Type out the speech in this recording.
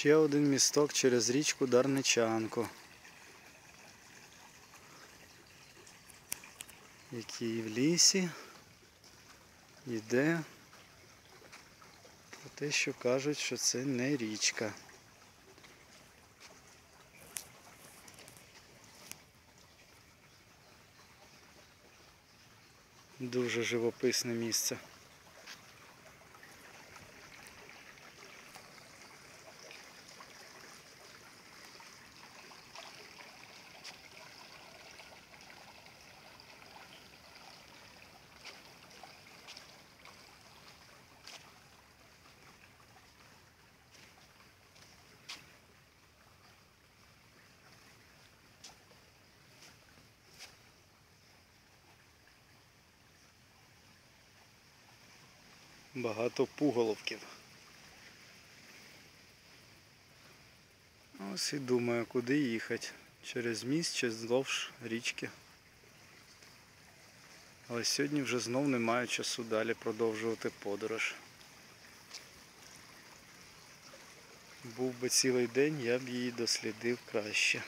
Ще один місток через річку Дарничанку. Який в лісі йде про те, що кажуть, що це не річка. Дуже живописне місце. Багато пуголовків. Ось і думаю, куди їхати. Через міст чи вздовж річки. Але сьогодні вже знов немає часу далі продовжувати подорож. Був би цілий день, я б її дослідив краще.